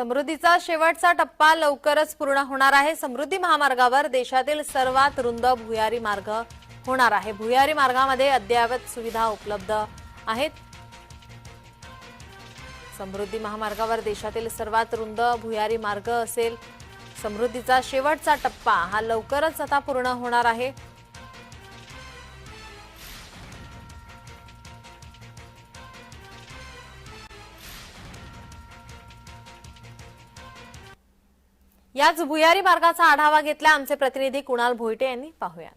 समृद्धीचा शेवटचा टप्पा लवकरच पूर्ण होणार आहे. समृद्धी महामार्गावर देशातील सर्वात रुंद भुयारी मार्ग होणार आहे. भुयारी मार्गामध्ये अद्ययावत सुविधा उपलब्ध आहेत. समृद्धी महामार्गावर देशातील सर्वात रुंद भुयारी मार्ग असेल. समृद्धीचा शेवटचा टप्पा हा लवकरच आता पूर्ण होणार आहे. याच भुयारी मार्गाचा आढावा घेतला आमचे प्रतिनिधी कुणाल भोईटे यांनी. पाहूया.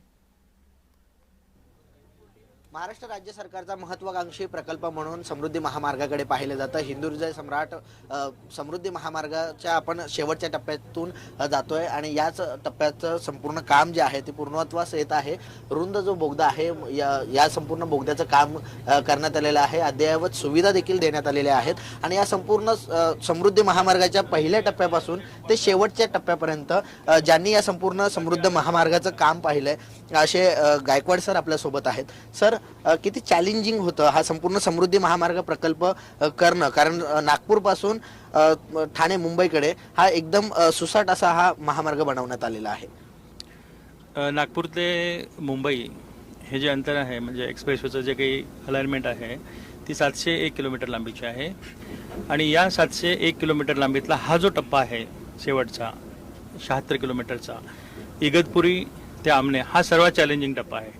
महाराष्ट्र राज्य सरकारचा महत्वाकांक्षी प्रकल्प म्हणून समृद्धी महामार्गाकडे पाहिलं जातं. हिंदुर्जय सम्राट समृद्धी महामार्गाच्या आपण शेवटच्या टप्प्यातून जातोय आणि याच टप्प्याचं संपूर्ण काम जे आहे ते पूर्णत्वास येत आहे. रुंद जो बोगदा आहे या या संपूर्ण बोगद्याचं काम करण्यात आलेलं आहे. अद्ययावत सुविधा देखील देण्यात आलेल्या आहेत आणि या संपूर्ण समृद्धी महामार्गाच्या पहिल्या टप्प्यापासून ते शेवटच्या टप्प्यापर्यंत ज्यांनी या संपूर्ण समृद्ध महामार्गाचं काम पाहिलंय असे गायकवाड सर आपल्यासोबत आहेत. सर किती चॅलेंजिंग होतं हा संपूर्ण समृद्धी महामार्ग प्रकल्प करणं. कारण नागपूरपासून ठाणे मुंबईकडे हा एकदम सुसाट असा हा महामार्ग बनवण्यात आलेला आहे. नागपूर ते मुंबई हे जे अंतर आहे म्हणजे एक्सप्रेसवेचं जे काही अलाइनमेंट आहे ती सातशे एक किलोमीटर लांबीची आहे. आणि या सातशे एक किलोमीटर लांबीतला हा जो टप्पा आहे शेवटचा शहात्तर किलोमीटरचा इगतपुरी ते आमने हा सर्वात चॅलेंजिंग टप्पा आहे.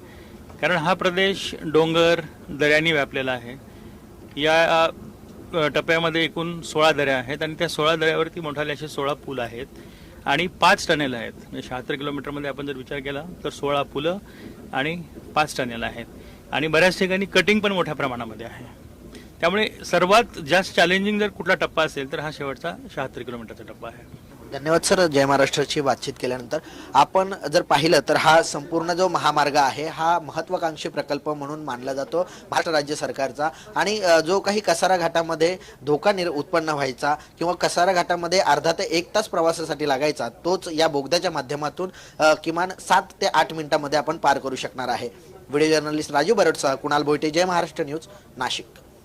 कारण हा प्रदेश डोंगर दऱ्यांनी व्यापलेला आहे. या टप्प्यामध्ये एकूण सोळा दऱ्या आहेत आणि त्या सोळा दऱ्यावरती मोठाले असे सोळा पूल आहेत आणि पाच टनेल आहेत. म्हणजे शहात्तर किलोमीटरमध्ये आपण जर विचार केला तर सोळा पुलं आणि पाच टनेल आहेत. आणि बऱ्याच ठिकाणी कटिंग पण मोठ्या प्रमाणामध्ये आहे. त्यामुळे सर्वात जास्त चॅलेंजिंग जर कुठला टप्पा असेल तर हा शेवटचा शहात्तर किलोमीटरचा टप्पा आहे. धन्यवाद सर. जय महाराष्ट्राची बातचीत केल्यानंतर आपण जर पाहिलं तर हा संपूर्ण जो महामार्ग आहे हा महत्वाकांक्षी प्रकल्प म्हणून मानला जातो महाराष्ट्र राज्य सरकारचा. आणि जो काही कसारा घाटामध्ये धोका निर उत्पन्न व्हायचा किंवा कसारा घाटामध्ये अर्धा ते एक तास प्रवासासाठी लागायचा तोच या बोगद्याच्या माध्यमातून किमान सात ते आठ मिनिटांमध्ये आपण पार करू शकणार आहे. व्हिडिओ जर्नलिस्ट राजू बरडसह कुणाल बोयटे जय महाराष्ट्र न्यूज नाशिक.